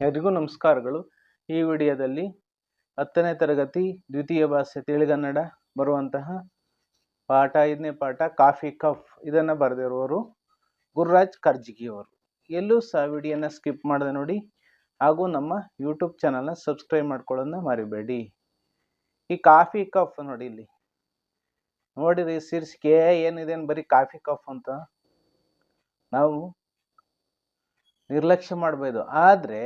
ಎಲ್ರಿಗೂ ನಮಸ್ಕಾರಗಳು. ಈ ವಿಡಿಯೋದಲ್ಲಿ ಹತ್ತನೇ ತರಗತಿ ದ್ವಿತೀಯ ಭಾಷೆ ತಿಳಿಗನ್ನಡ ಬರುವಂತಹ ಪಾಠ, ಐದನೇ ಪಾಠ, ಕಾಫಿ, ಕಫ್ ಇದನ್ನು ಬರೆದಿರುವವರು ಗುರುರಾಜ್ ಕರ್ಜಿಗಿಯವರು. ಎಲ್ಲೂ ಸಹ ವಿಡಿಯೋನ ಸ್ಕಿಪ್ ಮಾಡದೆ ನೋಡಿ ಹಾಗೂ ನಮ್ಮ ಯೂಟ್ಯೂಬ್ ಚಾನಲ್ನ ಸಬ್ಸ್ಕ್ರೈಬ್ ಮಾಡ್ಕೊಳ್ಳೋದನ್ನ ಮರಿಬೇಡಿ. ಈ ಕಾಫಿ, ಕಫ್ ನೋಡಿ ಇಲ್ಲಿ. ನೋಡಿರಿ, ಶೀರ್ಷಿಕೆ ಏನಿದೆ ಬರೀ ಕಾಫಿ, ಕಫ್ ಅಂತ. ನಾವು ನಿರ್ಲಕ್ಷ್ಯ ಮಾಡಬಹುದು ಆದರೆ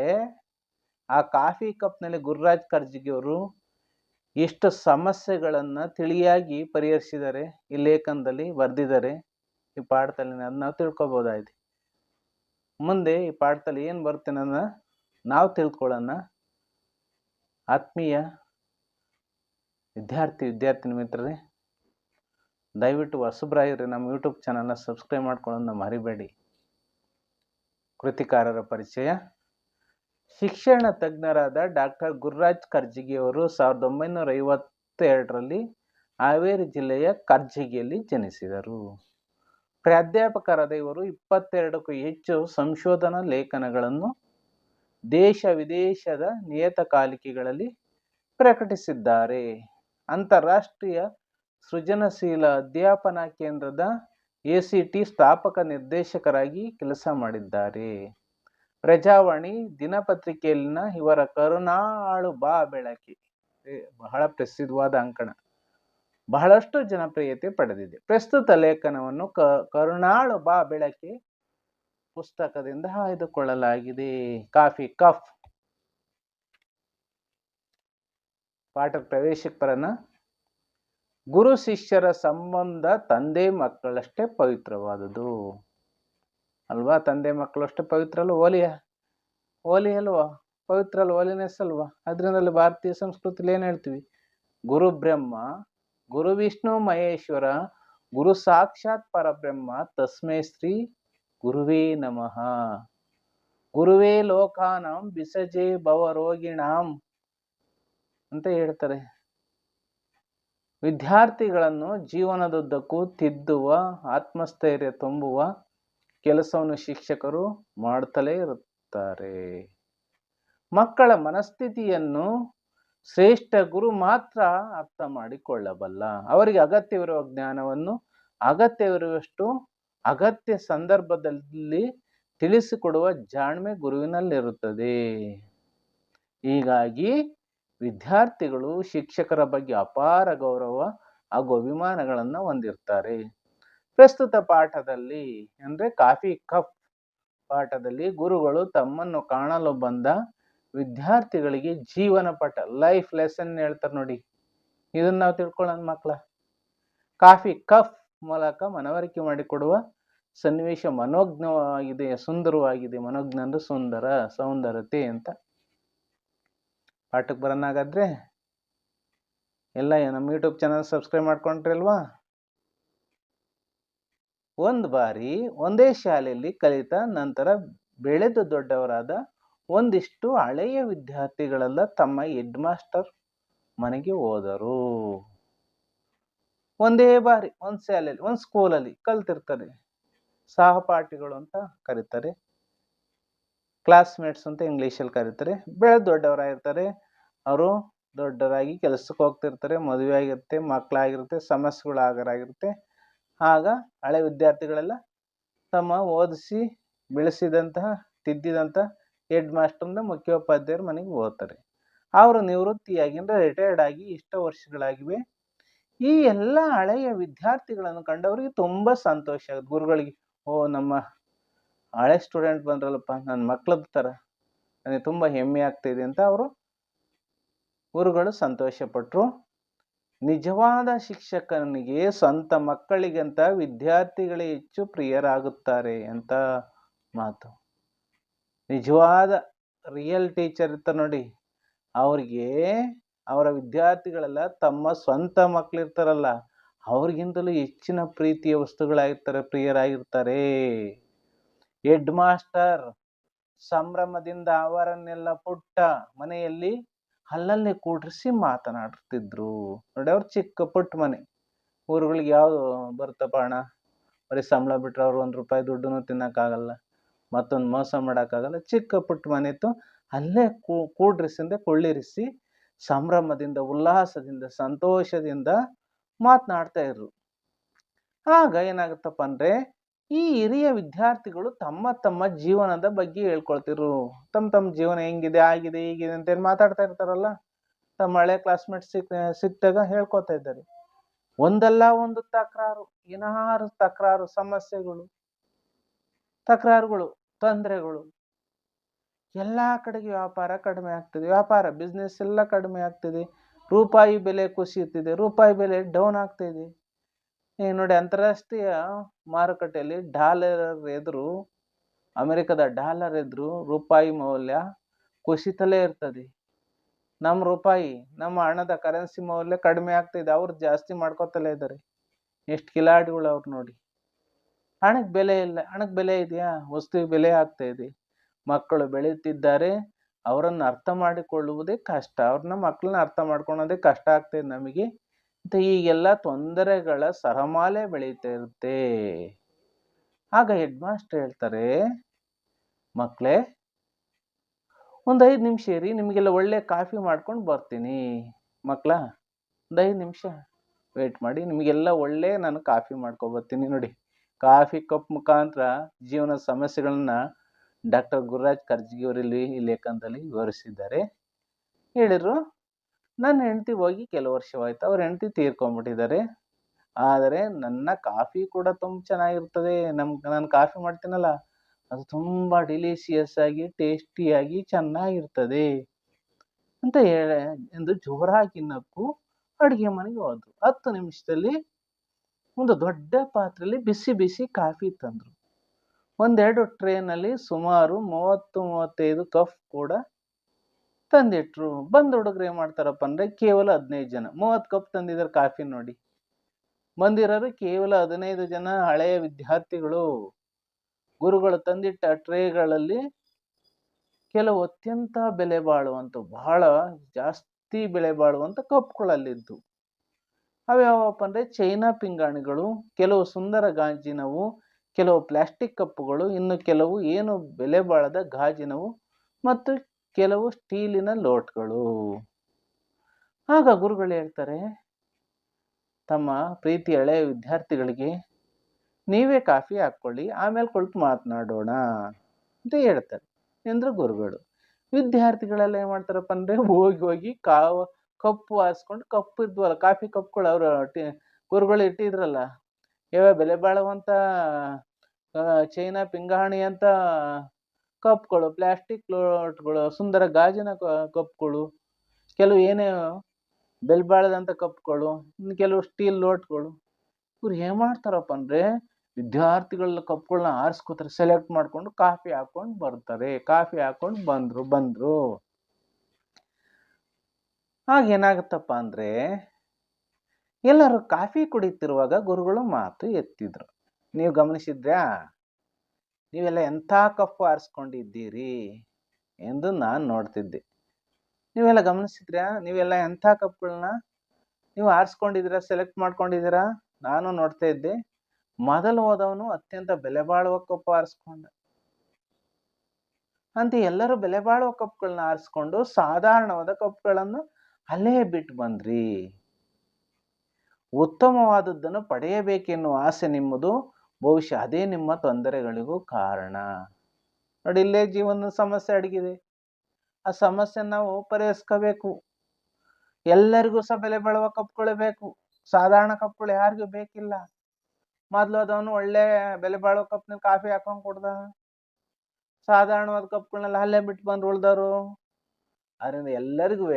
ಆ ಕಾಫಿ ಕಪ್ನಲ್ಲಿ ಗುರುರಾಜ್ ಕರ್ಜಿಗಿಯವರು ಎಷ್ಟು ಸಮಸ್ಯೆಗಳನ್ನು ತಿಳಿಯಾಗಿ ಪರಿಹರಿಸಿದ್ದಾರೆ, ಈ ಲೇಖನದಲ್ಲಿ ಬರೆದಿದ್ದಾರೆ, ಈ ಪಾಠದಲ್ಲಿ ಅದನ್ನ ನಾವು ತಿಳ್ಕೊಬೋದಾಯ್ತು. ಮುಂದೆ ಈ ಪಾಠದಲ್ಲಿ ಏನು ಬರುತ್ತೆ ಅನ್ನೋದನ್ನ ನಾವು ತಿಳ್ಕೊಳ್ಳೋಣ. ಆತ್ಮೀಯ ವಿದ್ಯಾರ್ಥಿ, ವಿದ್ಯಾರ್ಥಿನಿ ಮಿತ್ರರೇ, ದಯವಿಟ್ಟು ಹೊಸಬ್ರಾಗಿರಿ ನಮ್ಮ ಯೂಟ್ಯೂಬ್ ಚಾನಲ್ನ ಸಬ್ಸ್ಕ್ರೈಬ್ ಮಾಡ್ಕೊಳ್ಳೋದನ್ನ ಮರಿಬೇಡಿ. ಕೃತಿಕಾರರ ಪರಿಚಯ. ಶಿಕ್ಷಣ ತಜ್ಞರಾದ ಡಾಕ್ಟರ್ ಗುರುರಾಜ್ ಕರ್ಜಿಗೆಯವರು ಸಾವಿರದ ಒಂಬೈನೂರ ಐವತ್ತೆರಡರಲ್ಲಿ ಹಾವೇರಿ ಜಿಲ್ಲೆಯ ಕರ್ಜಿಗೆಯಲ್ಲಿ ಜನಿಸಿದರು. ಪ್ರಾಧ್ಯಾಪಕರಾದ ಇವರು ಇಪ್ಪತ್ತೆರಡಕ್ಕೂ ಹೆಚ್ಚು ಸಂಶೋಧನಾ ಲೇಖನಗಳನ್ನು ದೇಶ ವಿದೇಶದ ನಿಯತಕಾಲಿಕೆಗಳಲ್ಲಿ ಪ್ರಕಟಿಸಿದ್ದಾರೆ. ಅಂತಾರಾಷ್ಟ್ರೀಯ ಸೃಜನಶೀಲ ಅಧ್ಯಾಪನಾ ಕೇಂದ್ರದ ಎ ಸಿ ಟಿ ಸ್ಥಾಪಕ ನಿರ್ದೇಶಕರಾಗಿ ಕೆಲಸ ಮಾಡಿದ್ದಾರೆ. ಪ್ರಜಾವಾಣಿ, ದಿನಪತ್ರಿಕೆಯಲ್ಲಿನ ಇವರ ಕರುಣಾಳು ಬಾ ಬೆಳಕಿ. ಬಹಳ ಪ್ರಸಿದ್ಧವಾದ ಅಂಕಣ. ಬಹಳಷ್ಟು ಜನಪ್ರಿಯತೆ ಪಡೆದಿದೆ. ಪ್ರಸ್ತುತ ಲೇಖನವನ್ನು ಕ ಕರುಣಾಳು ಬಾ ಬೆಳಕಿ ಪುಸ್ತಕದಿಂದ ಆಯ್ದುಕೊಳ್ಳಲಾಗಿದೆ. Coffee cup. ಪಾಠ ಪ್ರವೇಶಕ್ಕೆ ಬರೋಣ ಗುರು ಶಿಷ್ಯರ ಸಂಬಂಧ ತಂದೆ ಮಕ್ಕಳಷ್ಟೇ ಪವಿತ್ರವಾದುದು ಅಲ್ವಾ? ತಂದೆ ಮಕ್ಕಳಷ್ಟೇ ಪವಿತ್ರ ಅಲ್ವ? ಓಲಿಯ ಓಲಿ ಅಲ್ವಾ? ಪವಿತ್ರ ಅಲ್ವ? ಓಲಿನೆಸ್ ಅಲ್ವಾ? ಅದರಿಂದಲೇ ಭಾರತೀಯ ಸಂಸ್ಕೃತಿಲಿ ಏನು ಹೇಳ್ತೀವಿ? ಗುರು ಬ್ರಹ್ಮ, ಗುರು ವಿಷ್ಣು ಮಹೇಶ್ವರ, ಗುರು ಸಾಕ್ಷಾತ್ ಪರಬ್ರಹ್ಮ, ತಸ್ಮೈ ಶ್ರೀ ಗುರುವೇ ನಮಃ. ಗುರುವೇ ಲೋಕಾನಾಂ, ಬಿಸಜೆ ಭವರೋಗಿಣಾಂ ಅಂತ ಹೇಳ್ತಾರೆ. ವಿದ್ಯಾರ್ಥಿಗಳನ್ನು ಜೀವನದುದ್ದಕ್ಕೂ ತಿದ್ದುವ, ಆತ್ಮಸ್ಥೈರ್ಯ ತುಂಬುವ ಕೆಲಸವನ್ನು ಶಿಕ್ಷಕರು ಮಾಡುತ್ತಲೇ ಇರುತ್ತಾರೆ. ಮಕ್ಕಳ ಮನಸ್ಥಿತಿಯನ್ನು ಶ್ರೇಷ್ಠ ಗುರು ಮಾತ್ರ ಅರ್ಥ ಮಾಡಿಕೊಳ್ಳಬಲ್ಲ. ಅವರಿಗೆ ಅಗತ್ಯವಿರುವ ಜ್ಞಾನವನ್ನು ಅಗತ್ಯವಿರುವಷ್ಟು ಅಗತ್ಯ ಸಂದರ್ಭದಲ್ಲಿ ತಿಳಿಸಿಕೊಡುವ ಜಾಣ್ಮೆ ಗುರುವಿನಲ್ಲಿರುತ್ತದೆ. ಹೀಗಾಗಿ ವಿದ್ಯಾರ್ಥಿಗಳು ಶಿಕ್ಷಕರ ಬಗ್ಗೆ ಅಪಾರ ಗೌರವ ಹಾಗೂ ಅಭಿಮಾನಗಳನ್ನು ಹೊಂದಿರ್ತಾರೆ. ಪ್ರಸ್ತುತ ಪಾಠದಲ್ಲಿ ಅಂದರೆ ಕಾಫಿ ಕಪ್ ಪಾಠದಲ್ಲಿ ಗುರುಗಳು ತಮ್ಮನ್ನು ಕಾಣಲು ಬಂದ ವಿದ್ಯಾರ್ಥಿಗಳಿಗೆ ಜೀವನ ಪಾಠ ಲೈಫ್ ಲೆಸನ್ ಹೇಳ್ತಾರೆ ನೋಡಿ. ಇದನ್ನ ನಾವು ತಿಳ್ಕೊಳ್ಳೋಣ ಮಕ್ಕಳ ಕಾಫಿ ಕಫ್ ಮೂಲಕ ಮನವರಿಕೆ ಮಾಡಿಕೊಡುವ ಸನ್ನಿವೇಶ ಮನೋಜ್ಞವಾಗಿದೆ, ಸುಂದರವಾಗಿದೆ. ಮನೋಜ್ಞ ಅಂದ್ರೆ ಸುಂದರ, ಸೌಂದರತೆ ಅಂತ ಪಾಠಕ್ಕೆ ಬರೋಣಾಗಾದ್ರೆ ಎಲ್ಲ ನಮ್ಮ ಯೂಟ್ಯೂಬ್ ಚಾನಲ್ ಸಬ್ಸ್ಕ್ರೈಬ್ ಮಾಡ್ಕೊಂಡ್ರಿ ಅಲ್ವಾ ಒಂದು ಬಾರಿ ಒಂದೇ ಶಾಲೆಯಲ್ಲಿ ಕಲಿತ ನಂತರ ಬೆಳೆದು ದೊಡ್ಡವರಾದ ಒಂದಿಷ್ಟು ಹಳೆಯ ವಿದ್ಯಾರ್ಥಿಗಳೆಲ್ಲ ತಮ್ಮ ಹೆಡ್ ಮಾಸ್ಟರ್ ಮನೆಗೆ ಹೋದರು. ಒಂದೇ ಬಾರಿ ಒಂದು ಶಾಲೆಯಲ್ಲಿ, ಒಂದು ಸ್ಕೂಲಲ್ಲಿ ಕಲ್ತಿರ್ತಾರೆ. ಸಹಪಾಠಿಗಳು ಅಂತ ಕರೀತಾರೆ. ಕ್ಲಾಸ್ಮೇಟ್ಸ್ ಅಂತ ಇಂಗ್ಲೀಷಲ್ಲಿ ಕರೀತಾರೆ. ಬೆಳೆ ದೊಡ್ಡವರಾಗಿರ್ತಾರೆ. ಅವರು ದೊಡ್ಡವರಾಗಿ ಕೆಲಸಕ್ಕೆ ಹೋಗ್ತಿರ್ತಾರೆ, ಮದುವೆ ಆಗಿರುತ್ತೆ ಮಕ್ಕಳಾಗಿರುತ್ತೆ ಸಮಸ್ಯೆಗಳು ಆಗರಾಗಿರುತ್ತೆ. ಆಗ ಹಳೆ ವಿದ್ಯಾರ್ಥಿಗಳೆಲ್ಲ ತಮ್ಮ ಓದಿಸಿ, ಬೆಳೆಸಿದಂತಹ, ತಿದ್ದಿದಂತಹ ಹೆಡ್ ಮಾಸ್ಟರ್ನ ಮುಖ್ಯೋಪಾಧ್ಯಾಯರು ಮನೆಗೆ ಹೋಗ್ತಾರೆ. ಅವರು ನಿವೃತ್ತಿಯಾಗಿಂದ ರಿಟೈರ್ಡ್ ಆಗಿ ಇಷ್ಟು ವರ್ಷಗಳಾಗಿವೆ. ಈ ಎಲ್ಲ ಹಳೆಯ ವಿದ್ಯಾರ್ಥಿಗಳನ್ನು ಕಂಡವರಿಗೆ ತುಂಬ ಸಂತೋಷ ಆಗುತ್ತೆ. ಗುರುಗಳಿಗೆ, ಓ, ನಮ್ಮ ಹಳೆ ಸ್ಟೂಡೆಂಟ್ ಬಂದ್ರಲ್ಲಪ್ಪ ನನ್ನ ಮಕ್ಳದ ಥರ ನನಗೆ ತುಂಬ ಹೆಮ್ಮೆ ಆಗ್ತಾಯಿದೆ ಅಂತ ಅವರು ಗುರುಗಳು ಸಂತೋಷಪಟ್ಟರು ನಿಜವಾದ ಶಿಕ್ಷಕನಿಗೆ ಸ್ವಂತ ಮಕ್ಕಳಿಗಂತ ವಿದ್ಯಾರ್ಥಿಗಳೇ ಹೆಚ್ಚು ಪ್ರಿಯರಾಗುತ್ತಾರೆ ಅಂತ ಮಾತು. ನಿಜವಾದ ರಿಯಲ್ ಟೀಚರ್ ಇರ್ತಾರೆ ನೋಡಿ. ಅವ್ರಿಗೆ ಅವರ ವಿದ್ಯಾರ್ಥಿಗಳೆಲ್ಲ ತಮ್ಮ ಸ್ವಂತ ಮಕ್ಕಳಿರ್ತಾರಲ್ಲ ಅವ್ರಿಗಿಂತಲೂ ಹೆಚ್ಚಿನ ಪ್ರೀತಿಯ ವಸ್ತುಗಳಾಗಿರ್ತಾರೆ, ಪ್ರಿಯರಾಗಿರ್ತಾರೆ. ಹೆಡ್ ಮಾಸ್ಟರ್ ಸಂಭ್ರಮದಿಂದ ಅವರನ್ನೆಲ್ಲ ಪುಟ್ಟ ಮನೆಯಲ್ಲಿ ಅಲ್ಲಲ್ಲೇ ಕೂಡ್ರಿಸಿ ಮಾತನಾಡ್ತಿದ್ರು. ನೋಡಿ ಅವ್ರು ಚಿಕ್ಕ ಪುಟ್ಟ ಮನೆ. ಊರುಗಳಿಗೆ ಯಾವುದು ಬರ್ತಪ್ಪ ಅಣ್ಣ? ಬರೀ ಸಂಬಳ ಬಿಟ್ರೆ ಅವ್ರು ಒಂದು ರೂಪಾಯಿ ದುಡ್ಡು ತಿನ್ನೋಕ್ಕಾಗಲ್ಲ, ಮತ್ತೊಂದು ಮೋಸ ಮಾಡೋಕ್ಕಾಗಲ್ಲ. ಚಿಕ್ಕ ಪುಟ್ಟ ಮನೆ ಇತ್ತು ಅಲ್ಲೇ ಕೂಡ್ರಿಸಿಂದ ಕೊಳ್ಳಿರಿಸಿ ಸಂಭ್ರಮದಿಂದ, ಉಲ್ಲಾಸದಿಂದ, ಸಂತೋಷದಿಂದ ಮಾತನಾಡ್ತಾ ಇದ್ರು. ಆಗ ಏನಾಗುತ್ತಪ್ಪ ಅಂದ್ರೆ ಈ ಹಿರಿಯ ವಿದ್ಯಾರ್ಥಿಗಳು ತಮ್ಮ ತಮ್ಮ ಜೀವನದ ಬಗ್ಗೆ ಹೇಳ್ಕೊಳ್ತಿರು ತಮ್ಮ ತಮ್ಮ ಜೀವನ ಹೆಂಗಿದೆ, ಆಗಿದೆ, ಹೀಗಿದೆ ಅಂತ ಮಾತಾಡ್ತಾ ಇರ್ತಾರಲ್ಲ. ತಮ್ಮ ಹಳೆ ಕ್ಲಾಸ್ಮೇಟ್ ಸಿಕ್ ಸಿಕ್ತಾಗ ಹೇಳ್ಕೊತಾ ಇದ್ದಾರೆ. ಒಂದಲ್ಲ ಒಂದು ತಕರಾರು, ಏನಾರು ತಕರಾರು, ಸಮಸ್ಯೆಗಳು, ತಕರಾರುಗಳು, ತೊಂದರೆಗಳು. ಎಲ್ಲಾ ಕಡೆಗೆ ವ್ಯಾಪಾರ ಕಡಿಮೆ ಆಗ್ತಿದೆ. ವ್ಯಾಪಾರ ಬಿಸ್ನೆಸ್ ಎಲ್ಲ ಕಡಿಮೆ ಆಗ್ತಿದೆ. ರೂಪಾಯಿ ಬೆಲೆ ಕುಸಿಯುತ್ತಿದೆ. ರೂಪಾಯಿ ಬೆಲೆ ಡೌನ್ ಆಗ್ತಿದೆ ಈಗ ನೋಡಿ ಅಂತಾರಾಷ್ಟ್ರೀಯ ಮಾರುಕಟ್ಟೆಯಲ್ಲಿ ಡಾಲರ್ ಎದುರು, ಅಮೆರಿಕದ ಡಾಲರ್ ಎದುರು ರೂಪಾಯಿ ಮೌಲ್ಯ ಕುಸಿತಲೇ ಇರ್ತದೆ. ನಮ್ಮ ರೂಪಾಯಿ, ನಮ್ಮ ಹಣದ ಕರೆನ್ಸಿ ಮೌಲ್ಯ ಕಡಿಮೆ ಆಗ್ತಿದೆ, ಅವ್ರು ಜಾಸ್ತಿ ಮಾಡ್ಕೋತಲೇ ಇದ್ದಾರೆ. ಎಷ್ಟು ಕಿಲಾಡಿಗಳು ಅವ್ರು ನೋಡಿ. ಹಣಕ್ಕೆ ಬೆಲೆ ಇಲ್ಲ ಹಣಕ್ಕೆ ಬೆಲೆ ಇದೆಯಾ? ವಸ್ತುವಿಗೆ ಬೆಲೆ ಆಗ್ತಾ ಇದೆ. ಮಕ್ಕಳು ಬೆಳೆಯುತ್ತಿದ್ದಾರೆ, ಅವರನ್ನು ಅರ್ಥ ಮಾಡಿಕೊಳ್ಳುವುದೇ ಕಷ್ಟ. ಅವ್ರನ್ನ ಮಕ್ಕಳನ್ನ ಅರ್ಥ ಮಾಡ್ಕೊಳೋದೇ ಕಷ್ಟ ಆಗ್ತದೆ ನಮಗೆ. ಮತ್ತು ಈಗೆಲ್ಲ ತೊಂದರೆಗಳ ಸರಮಾಲೆ ಬೆಳೀತಾ ಇರುತ್ತೆ ಆಗ ಹೆಡ್ ಮಾಸ್ಟರ್ ಹೇಳ್ತಾರೆ ಮಕ್ಕಳೇ ಒಂದು ಐದು ನಿಮಿಷ ಇರಿ, ನಿಮಗೆಲ್ಲ ಒಳ್ಳೆ ಕಾಫಿ ಮಾಡ್ಕೊಂಡು ಬರ್ತೀನಿ. ಮಕ್ಕಳ ಒಂದು ಐದು ನಿಮಿಷ ವೇಟ್ ಮಾಡಿ, ನಿಮಗೆಲ್ಲ ಒಳ್ಳೆ ನಾನು ಕಾಫಿ ಮಾಡ್ಕೊಬರ್ತೀನಿ ನೋಡಿ. ಕಾಫಿ ಕಪ್ ಮುಖಾಂತರ ಜೀವನ ಸಮಸ್ಯೆಗಳನ್ನ ಡಾಕ್ಟರ್ ಗುರುರಾಜ್ ಕರ್ಜಿಗಿಯವರಲ್ಲಿ ಈ ಲೇಖನದಲ್ಲಿ ವಿವರಿಸಿದ್ದಾರೆ. ಹೇಳಿದ್ರು ನನ್ನ ಹೆಂಡತಿ ಹೋಗಿ ಕೆಲವು ವರ್ಷವಾಯ್ತು ಅವ್ರ ಹೆಂಡತಿ ತೀರ್ಕೊಂಡ್ಬಿಟ್ಟಿದ್ದಾರೆ. ಆದರೆ ನನ್ನ ಕಾಫಿ ಕೂಡ ತುಂಬ ಚೆನ್ನಾಗಿರ್ತದೆ. ನಮ್ಗೆ ನಾನು ಕಾಫಿ ಮಾಡ್ತೀನಲ್ಲ, ಅದು ತುಂಬ ಡಿಲಿಷಿಯಸ್ ಆಗಿ ಟೇಸ್ಟಿಯಾಗಿ ಚೆನ್ನಾಗಿರ್ತದೆ ಅಂತ ಹೇಳ, ಎಂದು ಜೋರಾಗಿ ನಕ್ಕು ಅಡುಗೆ ಮನೆಗೆ ಹೋದ್ರು. ಹತ್ತು ನಿಮಿಷದಲ್ಲಿ ಒಂದು ದೊಡ್ಡ ಪಾತ್ರೆಯಲ್ಲಿ ಬಿಸಿ ಬಿಸಿ ಕಾಫಿ ತಂದರು. ಒಂದೆರಡು ಟ್ರೇನಲ್ಲಿ ಸುಮಾರು ಮೂವತ್ತು, ಮೂವತ್ತೈದು ಕಪ್ ಕೂಡ ತಂದಿಟ್ರು. ಬಂದ್ ಹುಡುಗರು ಏನ್ ಮಾಡ್ತಾರಪ್ಪ ಅಂದ್ರೆ ಕೇವಲ ಹದಿನೈದು ಜನ. ಮೂವತ್ತು ಕಪ್ ತಂದಿದ್ದಾರೆ ಕಾಫಿ ನೋಡಿ. ಬಂದಿರೋರು ಕೇವಲ ಹದಿನೈದು ಜನ ಹಳೆಯ ವಿದ್ಯಾರ್ಥಿಗಳು. ಗುರುಗಳು ತಂದಿಟ್ಟ ಟ್ರೇಗಳಲ್ಲಿ ಕೆಲವು ಅತ್ಯಂತ ಬೆಲೆ ಬಾಳುವಂತ, ಬಹಳ ಜಾಸ್ತಿ ಬೆಲೆ ಬಾಳುವಂತ ಕಪ್ಗಳಲ್ಲಿದ್ದು. ಅವ್ಯಾವಪ್ಪ ಅಂದ್ರೆ ಚೈನಾ ಪಿಂಗಾಣಿಗಳು, ಕೆಲವು ಸುಂದರ ಗಾಜಿನವು, ಕೆಲವು ಪ್ಲಾಸ್ಟಿಕ್ ಕಪ್ಪುಗಳು, ಇನ್ನು ಕೆಲವು ಏನು ಬೆಲೆ ಬಾಳದ ಗಾಜಿನವು ಮತ್ತು ಕೆಲವು ಸ್ಟೀಲಿನ ಲೋಟ್ಗಳು. ಆಗ ಗುರುಗಳು ಹೇಳ್ತಾರೆ, ತಮ್ಮ ಪ್ರೀತಿ ಹಳೆಯ ವಿದ್ಯಾರ್ಥಿಗಳಿಗೆ ನೀವೇ ಕಾಫಿ ಹಾಕ್ಕೊಳ್ಳಿ, ಆಮೇಲೆ ಕುಳಿತು ಮಾತನಾಡೋಣ ಅಂತ ಹೇಳ್ತಾರೆ ಎಂದ್ರೆ ಗುರುಗಳು. ವಿದ್ಯಾರ್ಥಿಗಳೆಲ್ಲ ಏನು ಮಾಡ್ತಾರಪ್ಪ ಅಂದ್ರೆ ಹೋಗಿ ಹೋಗಿ ಕಾವ, ಕಪ್ಪು ಹಾಸ್ಕೊಂಡು ಕಪ್ಪು ಇದ್ವಲ್ಲ, ಕಾಫಿ ಕಪ್ಗಳು ಅವರು ಗುರುಗಳು ಇಟ್ಟಿದ್ರಲ್ಲ ಯಾವ ಬೆಲೆ ಬಾಳುವಂತ ಚೈನಾ ಪಿಂಗಾಣಿ ಅಂತ ಕಪ್ಗಳು ಪ್ಲಾಸ್ಟಿಕ್ ಲೋಟ್ಗಳು, ಸುಂದರ ಗಾಜಿನ ಕಪ್ಗಳು, ಕೆಲವು ಏನೇ ಬೆಲ್ಬಾಳದಂಥ ಕಪ್ಗಳು, ಇನ್ನು ಕೆಲವು ಸ್ಟೀಲ್ ಲೋಟ್ಗಳು. ಇವ್ರು ಏನು ಮಾಡ್ತಾರಪ್ಪ ಅಂದ್ರೆ ವಿದ್ಯಾರ್ಥಿಗಳ ಕಪ್ಗಳನ್ನ ಆರಿಸ್ಕೋತಾರೆ ಸೆಲೆಕ್ಟ್ ಮಾಡ್ಕೊಂಡು ಕಾಫಿ ಹಾಕೊಂಡು ಬರ್ತಾರೆ, ಕಾಫಿ ಹಾಕೊಂಡು ಬಂದ್ರು ಬಂದ್ರು. ಏನಾಗುತ್ತಪ್ಪ ಅಂದ್ರೆ ಎಲ್ಲರೂ ಕಾಫಿ ಕುಡಿತಿರುವಾಗ ಗುರುಗಳು ಮಾತು ಎತ್ತಿದ್ರು. ನೀವು ಗಮನಿಸಿದ್ರ್ಯಾ ನೀವೆಲ್ಲ ಎಂಥ ಕಪ್ಪು ಆರಿಸ್ಕೊಂಡಿದ್ದೀರಿ ಎಂದು ನಾನು ನೋಡ್ತಿದ್ದೆ. ನೀವೆಲ್ಲ ಗಮನಿಸಿದ್ರ್ಯಾ ನೀವೆಲ್ಲ ಎಂಥ ಕಪ್ಗಳನ್ನ ನೀವು ಆರಿಸ್ಕೊಂಡಿದ್ದೀರಾ, ಸೆಲೆಕ್ಟ್ ಮಾಡ್ಕೊಂಡಿದ್ದೀರಾ? ನಾನು ನೋಡ್ತಾ ಇದ್ದೆ. ಮೊದಲು ಹೋದವನು ಅತ್ಯಂತ ಬೆಲೆ ಬಾಳುವ ಕಪ್ಪು ಆರಿಸ್ಕೊಂಡ. ಅಂತ ಎಲ್ಲರೂ ಬೆಲೆ ಬಾಳುವ ಕಪ್ಗಳನ್ನ ಆರಿಸ್ಕೊಂಡು ಸಾಧಾರಣವಾದ ಕಪ್ಗಳನ್ನು ಅಲ್ಲೇ ಬಿಟ್ಟು ಬಂದ್ರಿ. ಉತ್ತಮವಾದದ್ದನ್ನು ಪಡೆಯಬೇಕೆನ್ನುವ ಆಸೆ ನಿಮ್ಮದು. ಬಹುಶಃ ಅದೇ ನಿಮ್ಮ ತೊಂದರೆಗಳಿಗೂ ಕಾರಣ. ನೋಡಿ, ಇಲ್ಲೇ ಜೀವನದ ಸಮಸ್ಯೆ ಅಡಗಿದೆ. ಆ ಸಮಸ್ಯೆ ನಾವು ಪರಿಹರಿಸ್ಕೋಬೇಕು. ಎಲ್ಲರಿಗೂ ಸಹ ಬೆಲೆ ಬಾಳುವ ಕಪ್ಗಳು ಬೇಕು. ಸಾಧಾರಣ ಕಪ್ಗಳು ಯಾರಿಗೂ ಬೇಕಿಲ್ಲ. ಮೊದಲು ಅದವನು ಒಳ್ಳೆ ಬೆಲೆ ಬಾಳುವ ಕಪ್ನಲ್ಲಿ ಕಾಫಿ ಹಾಕೊಂಡು ಕೊಡ್ದ. ಸಾಧಾರಣವಾದ ಕಪ್ಗಳನ್ನೆಲ್ಲ ಅಲ್ಲೇ ಬಿಟ್ಟು ಬಂದು ಉಳ್ದವರು. ಅದರಿಂದ ಎಲ್ಲರಿಗೂ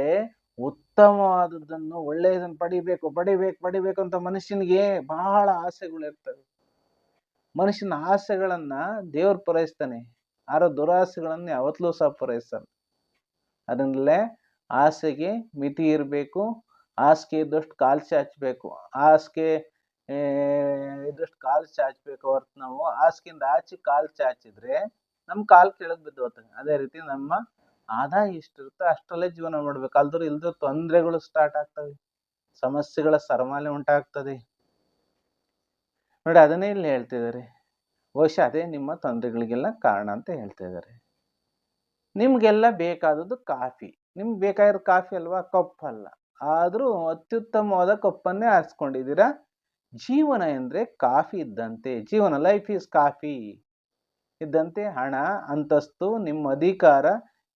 ಉತ್ತಮವಾದದ್ದನ್ನು ಒಳ್ಳೆಯದನ್ನು ಪಡಿಬೇಕು ಪಡಿಬೇಕು ಪಡಿಬೇಕು ಅಂತ ಮನುಷ್ಯನಿಗೆ ಬಹಳ ಆಸೆಗಳು ಇರ್ತವೆ ಮನುಷ್ಯನ ಆಸೆಗಳನ್ನ ದೇವ್ರು ಪೂರೈಸ್ತಾನೆ. ಆರೋ ದುರಾಸೆಗಳನ್ನ ಯಾವತ್ತಲೂ ಸಹ ಪೂರೈಸ್ತಾನೆ. ಅದನ್ನಲ್ಲೇ ಆಸೆಗೆ ಮಿತಿ ಇರಬೇಕು ಹಾಸಿಗೆ ಇದ್ದಷ್ಟು ಕಾಲು ಚಾಚಬೇಕು ಹಾಸಿಗೆ ಇದ್ದಷ್ಟು ಕಾಲು ಚಾಚಬೇಕು ಹೊರತು ನಾವು ಹಾಸಿಗೆಯಿಂದ ಆಚೆ ಕಾಲು ಚಾಚಿದ್ರೆ ನಮ್ಮ ಕಾಲು ಕೆಳಗೆ ಬಿದ್ದು ಹೋಗ್ತದೆ. ಅದೇ ರೀತಿ ನಮ್ಮ ಆದಾಯ ಎಷ್ಟಿರುತ್ತೋ ಅಷ್ಟರಲ್ಲೇ ಜೀವನ ಮಾಡ್ಬೇಕು. ಅಲ್ದ್ರೆ ಇಲ್ದ್ರೆ ತೊಂದರೆಗಳು ಸ್ಟಾರ್ಟ್ ಆಗ್ತವೆ. ಸಮಸ್ಯೆಗಳ ಸರಮಾಲೆ ಉಂಟಾಗ್ತದೆ. ನೋಡಿ, ಅದನ್ನೇ ಇಲ್ಲಿ ಹೇಳ್ತಿದ್ದಾರೆ ಬಹುಶಃ ಅದೇ ನಿಮ್ಮ ತೊಂದರೆಗಳಿಗೆಲ್ಲ ಕಾರಣ ಅಂತ ಹೇಳ್ತಾ ಇದ್ದಾರೆ. ನಿಮಗೆಲ್ಲ ಬೇಕಾದದ್ದು ಕಾಫಿ. ನಿಮ್ಗೆ ಬೇಕಾಗಿರೋ ಕಾಫಿ ಅಲ್ವಾ? ಕಪ್ಪಲ್ಲ. ಆದರೂ ಅತ್ಯುತ್ತಮವಾದ ಕಪ್ಪನ್ನೇ ಆರಿಸ್ಕೊಂಡಿದ್ದೀರಾ? ಜೀವನ ಎಂದರೆ ಕಾಫಿ ಇದ್ದಂತೆ. ಜೀವನ ಲೈಫ್ ಈಸ್ ಕಾಫಿ ಇದ್ದಂತೆ ಹಣ, ಅಂತಸ್ತು, ನಿಮ್ಮ ಅಧಿಕಾರ,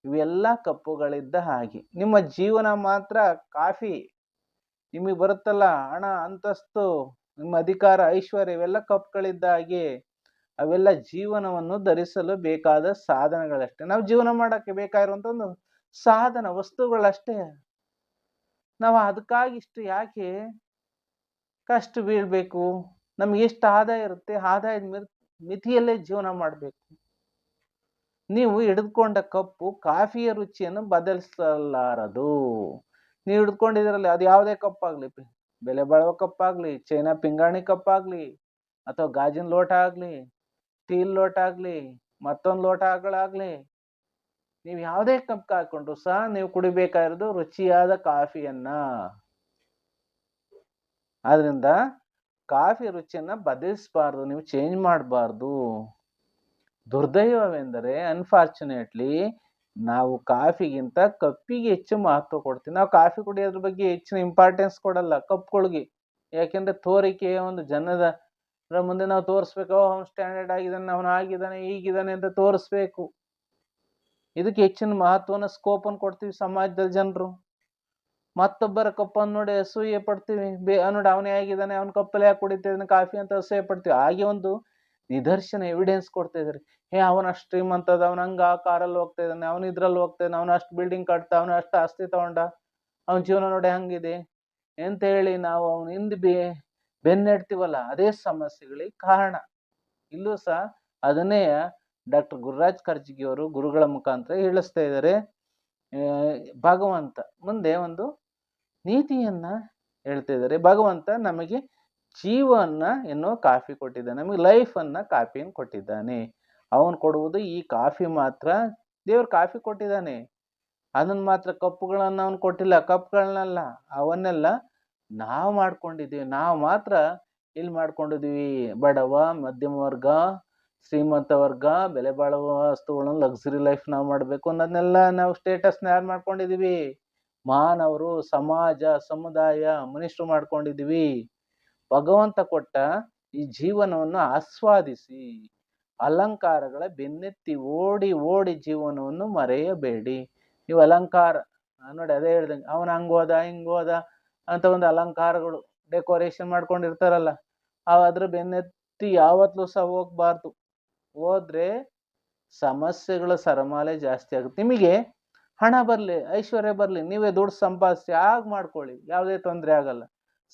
ಇವೆಲ್ಲ ಕಪ್ಪುಗಳಿದ್ದ ಹಾಗೆ. ನಿಮ್ಮ ಜೀವನ ಮಾತ್ರ ಕಾಫಿ. ನಿಮಗೆ ಬರುತ್ತಲ್ಲ ಹಣ, ಅಂತಸ್ತು. ನಿಮ್ಮ ಅಧಿಕಾರ, ಐಶ್ವರ್ಯ ಇವೆಲ್ಲ ಕಪ್ಗಳಿದ್ದ ಹಾಗೆ ಅವೆಲ್ಲ ಜೀವನವನ್ನು ಧರಿಸಲು ಬೇಕಾದ ಸಾಧನಗಳಷ್ಟೇ. ನಾವು ಜೀವನ ಮಾಡೋಕ್ಕೆ ಬೇಕಾಗಿರುವಂಥ ಒಂದು ಸಾಧನ, ವಸ್ತುಗಳಷ್ಟೇ. ನಾವು ಅದಕ್ಕಾಗಿ ಇಷ್ಟು ಯಾಕೆ ಕಷ್ಟ ಬೀಳಬೇಕು? ನಮ್ಗೆ ಎಷ್ಟು ಆದಾಯ ಇರುತ್ತೆ? ಆದಾಯದ ಮಿತಿಯಲ್ಲೇ ಜೀವನ ಮಾಡಬೇಕು. ನೀವು ಹಿಡಿದುಕೊಂಡ ಕಪ್ಪು ಕಾಫಿಯ ರುಚಿಯನ್ನು ಬದಲಿಸಲಾರದು. ನೀವು ಹಿಡ್ಕೊಂಡಿದ್ರಲ್ಲಿ ಅದು ಯಾವುದೇ ಕಪ್ಪಾಗಲಿ. ಬೆಲೆ ಬಾಳುವ ಕಪ್ಪಾಗಲಿ, ಚೈನಾ ಪಿಂಗಾಣಿ ಕಪ್ಪಾಗಲಿ, ಅಥವಾ ಗಾಜಿನ ಲೋಟ ಆಗಲಿ, ಸ್ಟೀಲ್ ಲೋಟ ಆಗಲಿ, ಮತ್ತೊಂದು ಲೋಟಗಳಾಗಲಿ ನೀವು ಯಾವುದೇ ಕಪ್ ಹಾಕೊಂಡ್ರು ಸಹ ನೀವು ಕುಡಿಬೇಕಾಗಿರೋದು ರುಚಿಯಾದ ಕಾಫಿಯನ್ನ. ಆದ್ರಿಂದ ಕಾಫಿ ರುಚಿಯನ್ನ ಬದಲಿಸಬಾರ್ದು, ನೀವು ಚೇಂಜ್ ಮಾಡಬಾರ್ದು. ದುರ್ದೈವವೆಂದರೆ ಅನ್ಫಾರ್ಚುನೇಟ್ಲಿ ನಾವು ಕಾಫಿಗಿಂತ ಕಪ್ಪಿಗೆ ಹೆಚ್ಚು ಮಹತ್ವ ಕೊಡ್ತೀವಿ. ನಾವು ಕಾಫಿ ಕುಡಿಯೋದ್ರ ಬಗ್ಗೆ ಹೆಚ್ಚಿನ ಇಂಪಾರ್ಟೆನ್ಸ್ ಕೊಡಲ್ಲ ಕಪ್ಗಳಿಗೆ. ಯಾಕೆಂದ್ರೆ ತೋರಿಕೆ ಒಂದು ಜನದ ಮುಂದೆ ನಾವು ತೋರಿಸ್ಬೇಕು ಅವ್ನು ಸ್ಟ್ಯಾಂಡರ್ಡ್ ಆಗಿದ್ದಾನೆ, ಅವನು ಆಗಿದ್ದಾನೆ, ಈಗಿದ್ದಾನೆ ಅಂತ ತೋರಿಸ್ಬೇಕು. ಇದಕ್ಕೆ ಹೆಚ್ಚಿನ ಮಹತ್ವನ ಸ್ಕೋಪನ್ನು ಕೊಡ್ತೀವಿ ಸಮಾಜದಲ್ಲಿ ಜನರು. ಮತ್ತೊಬ್ಬರ ಕಪ್ಪನ್ನು ನೋಡಿ ಅಸೂಯೆ ಪಡ್ತೀವಿ ಬೇ, ನೋಡಿ, ಅವನೇ ಆಗಿದ್ದಾನೆ, ಅವನ ಕಪ್ಪಲ್ಲಿ ಯಾಕೆ ಕುಡಿತಿದ್ದಾನೆ ಕಾಫಿ ಅಂತ ಅಸೂಯೆ ಪಡ್ತೀವಿ ಹಾಗೆ ಒಂದು ನಿದರ್ಶನ ಎವಿಡೆನ್ಸ್ ಕೊಡ್ತಾ ಇದ್ದಾರೆ ಹೇ, ಅವನ ಅಷ್ಟು ಅದ, ಅವನ ಹಂಗ ಆ ಕಾರಲ್ಲಿ ಹೋಗ್ತಾ ಇದ್ದಾನೆ ಅವನ ಇದ್ರಲ್ಲಿ ಹೋಗ್ತಾ ಇದ್ದಾನೆ ಅವನ ಅಷ್ಟು ಬಿಲ್ಡಿಂಗ್ ಕಟ್ತಾ, ಅವನ ಅಷ್ಟು ಆಸ್ತಿ ತಗೊಂಡ, ಅವನ ಜೀವನ ನೋಡಿ ಹಂಗಿದೆ? ಅಂತ ಹೇಳಿ ನಾವು ಅವನ ಹಿಂದೆ ಬಿ, ಬೆನ್ನೆಡ್ತೀವಲ್ಲ, ಅದೇ ಸಮಸ್ಯೆಗಳಿಗೆ ಕಾರಣ. ಇಲ್ಲೂ ಸಹ ಅದನ್ನೇ ಡಾಕ್ಟರ್ ಗುರುರಾಜ್ ಕರ್ಜಿಗಿಯವರು ಗುರುಗಳ ಮುಖಾಂತರ ಹೇಳಿಸ್ತಾ ಇದ್ದಾರೆ ಭಗವಂತ ಮುಂದೆ ಒಂದು ನೀತಿಯನ್ನ ಹೇಳ್ತಾ ಇದ್ದಾರೆ ಭಗವಂತ ನಮಗೆ ಜೀವನ ಎನ್ನುವ ಕಾಫಿ ಕೊಟ್ಟಿದ್ದಾನೆ, ನಮಗೆ ಲೈಫನ್ನು ಕಾಫಿಯನ್ನು ಕೊಟ್ಟಿದ್ದಾನೆ. ಅವನು ಕೊಡುವುದು ಈ ಕಾಫಿ ಮಾತ್ರ. ದೇವ್ರು ಕಾಫಿ ಕೊಟ್ಟಿದ್ದಾನೆ. ಅದನ್ನ ಮಾತ್ರ ಕಪ್ಪುಗಳನ್ನು ಅವನು ಕೊಟ್ಟಿಲ್ಲ ಕಪ್ಗಳನ್ನೆಲ್ಲ ಅವನ್ನೆಲ್ಲ ನಾವು ಮಾಡ್ಕೊಂಡಿದ್ದೀವಿ. ನಾವು ಮಾತ್ರ ಇಲ್ಲಿ ಮಾಡ್ಕೊಂಡಿದ್ದೀವಿ. ಬಡವ, ಮಧ್ಯಮ ವರ್ಗ, ಶ್ರೀಮಂತ ವರ್ಗ, ಬೆಲೆ ಬಾಳುವ ವಸ್ತುಗಳನ್ನು ಲಕ್ಸುರಿ ಲೈಫ್ ನಾವು ಮಾಡಬೇಕು ಅನ್ನೋದನ್ನೆಲ್ಲ ನಾವು ಸ್ಟೇಟಸ್ನ ಯಾರು ಮಾಡ್ಕೊಂಡಿದ್ದೀವಿ? ಮಾನವರು, ಸಮಾಜ, ಸಮುದಾಯ, ಮನುಷ್ಯರು ಮಾಡ್ಕೊಂಡಿದ್ದೀವಿ. ಭಗವಂತ ಕೊಟ್ಟ ಈ ಜೀವನವನ್ನು ಆಸ್ವಾದಿಸಿ, ಅಲಂಕಾರಗಳ ಬೆನ್ನೆತ್ತಿ ಓಡಿ ಓಡಿ ಜೀವನವನ್ನು ಮರೆಯಬೇಡಿ. ನೀವು ಅಲಂಕಾರ ನೋಡಿ ಅದೇ ಹೇಳ್ದಂಗೆ, ಅವನ ಹಂಗೋದ, ಹಿಂಗೋದ ಅಂತ ಒಂದು ಅಲಂಕಾರಗಳು, ಡೆಕೋರೇಷನ್ ಮಾಡ್ಕೊಂಡಿರ್ತಾರಲ್ಲ ಅದ್ರ ಬೆನ್ನೆತ್ತಿ ಯಾವತ್ತೂ ಸಹ ಹೋಗ್ಬಾರ್ದು. ಹೋದ್ರೆ ಸಮಸ್ಯೆಗಳ ಸರಮಾಲೆ ಜಾಸ್ತಿ ಆಗುತ್ತೆ. ನಿಮಗೆ ಹಣ ಬರಲಿ, ಐಶ್ವರ್ಯ ಬರಲಿ, ನೀವೇ ದುಡ್ಡು ಸಂಪಾದಿಸಿ ಆಗ ಮಾಡ್ಕೊಳ್ಳಿ, ಯಾವುದೇ ತೊಂದರೆ ಆಗಲ್ಲ.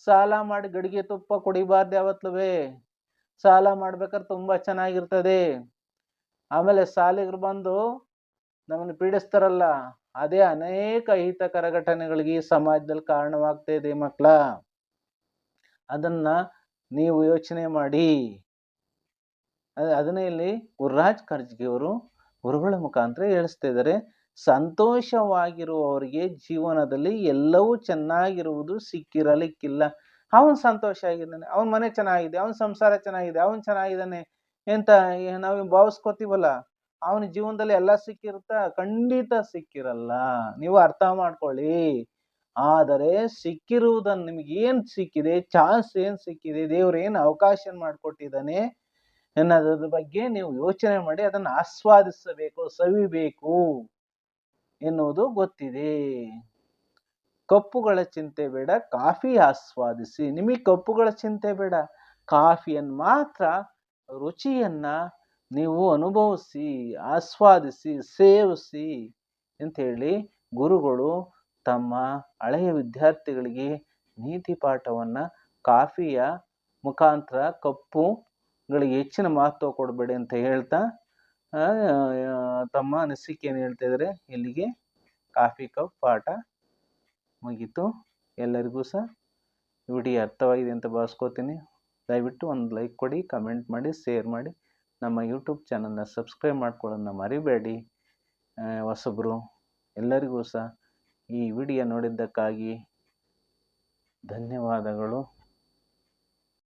ಸಾಲ ಮಾಡಿ ಗಡಿಗೆ ತುಪ್ಪ ಕುಡಿಬಾರ್ದು ಯಾವತ್ತಲೂ ಸಾಲ ಮಾಡ್ಬೇಕಾದ್ರೆ ತುಂಬ ಚೆನ್ನಾಗಿರ್ತದೆ. ಆಮೇಲೆ ಸಾಲಿಗರು ಬಂದು ನಮ್ಮನ್ನು ಪೀಡಿಸ್ತಾರಲ್ಲ, ಅದೇ ಅನೇಕ ಅಹಿತಕರ ಘಟನೆಗಳಿಗೆ ಸಮಾಜದಲ್ಲಿ ಕಾರಣವಾಗ್ತಾ ಇದೆ ಮಕ್ಕಳ ಅದನ್ನ ನೀವು ಯೋಚನೆ ಮಾಡಿ. ಅದನ್ನೇ ಇಲ್ಲಿ ಗುರುರಾಜ್ ಅವರು ಗುರುಗಳ ಮುಖಾಂತರ ಹೇಳಿಸ್ತಾ ಇದ್ದಾರೆ. ಸಂತೋಷವಾಗಿರುವವರಿಗೆ ಜೀವನದಲ್ಲಿ ಎಲ್ಲವೂ ಚೆನ್ನಾಗಿರುವುದು ಸಿಕ್ಕಿರಲಿಕ್ಕಿಲ್ಲ. ಅವನು ಸಂತೋಷ ಆಗಿದ್ದಾನೆ, ಅವನ ಮನೆ ಚೆನ್ನಾಗಿದೆ, ಅವನ ಸಂಸಾರ ಚೆನ್ನಾಗಿದೆ, ಅವನು ಚೆನ್ನಾಗಿದ್ದಾನೆ ಎಂತ ನಾವು ಭಾವಿಸ್ಕೋತೀವಲ್ಲ? ಅವನ ಜೀವನದಲ್ಲಿ ಎಲ್ಲ ಸಿಕ್ಕಿರುತ್ತಾ? ಖಂಡಿತ ಸಿಕ್ಕಿರಲ್ಲ. ನೀವು ಅರ್ಥ ಮಾಡ್ಕೊಳ್ಳಿ. ಆದರೆ ಸಿಕ್ಕಿರುವುದನ್ನು ನಿಮ್ಗೆ ಏನ್ ಸಿಕ್ಕಿದೆ? ಚಾನ್ಸ್ ಏನ್ ಸಿಕ್ಕಿದೆ? ದೇವ್ರ ಏನ್ ಅವಕಾಶ ಮಾಡಿಕೊಟ್ಟಿದ್ದಾನೆ ಅನ್ನೋದ್ರ ಬಗ್ಗೆ ನೀವು ಯೋಚನೆ ಮಾಡಿ, ಅದನ್ನು ಆಸ್ವಾದಿಸಬೇಕು, ಸವಿಬೇಕು. ಎನ್ನುವುದು ಗೊತ್ತಿದೆ. ಕಪ್ಪುಗಳ ಚಿಂತೆ ಬೇಡ, ಕಾಫಿ ಆಸ್ವಾದಿಸಿ. ನಿಮಗೆ ಕಪ್ಪುಗಳ ಚಿಂತೆ ಬೇಡ. ಕಾಫಿಯನ್ನು ಮಾತ್ರ ರುಚಿಯನ್ನ ನೀವು ಅನುಭವಿಸಿ, ಆಸ್ವಾದಿಸಿ, ಸೇವಿಸಿ ಅಂತ ಹೇಳಿ ಗುರುಗಳು ತಮ್ಮ ಹಳೆಯ ವಿದ್ಯಾರ್ಥಿಗಳಿಗೆ ನೀತಿ ಪಾಠವನ್ನ ಕಾಫಿಯ ಮುಖಾಂತರ ಕಪ್ಪುಗಳಿಗೆ ಹೆಚ್ಚಿನ ಮಹತ್ವ ಕೊಡಬೇಡಿ ಅಂತ ಹೇಳ್ತಾ ತಮ್ಮ ಅನಿಸಿಕೆಯನ್ನು ಇದ್ರೆ? ಇಲ್ಲಿಗೆ ಕಾಫಿ ಕಪ್ ಪಾಠ ಮುಗೀತು. ಎಲ್ಲರಿಗೂ ಸಹ ವಿಡಿಯೋ ಅರ್ಥವಾಗಿದೆ ಅಂತ ಭಾವಿಸ್ಕೋತೀನಿ. ದಯವಿಟ್ಟು ಒಂದು ಲೈಕ್ ಕೊಡಿ, ಕಮೆಂಟ್ ಮಾಡಿ, ಶೇರ್ ಮಾಡಿ. ನಮ್ಮ ಯೂಟ್ಯೂಬ್ ಚಾನಲ್ನ ಸಬ್ಸ್ಕ್ರೈಬ್ ಮಾಡ್ಕೊಳ್ಳೋದನ್ನ ಮರಿಬೇಡಿ. ಹೊಸಬ್ರು, ಎಲ್ಲರಿಗೂ ಸಹ ಈ ವಿಡಿಯೋ ನೋಡಿದ್ದಕ್ಕಾಗಿ ಧನ್ಯವಾದಗಳು.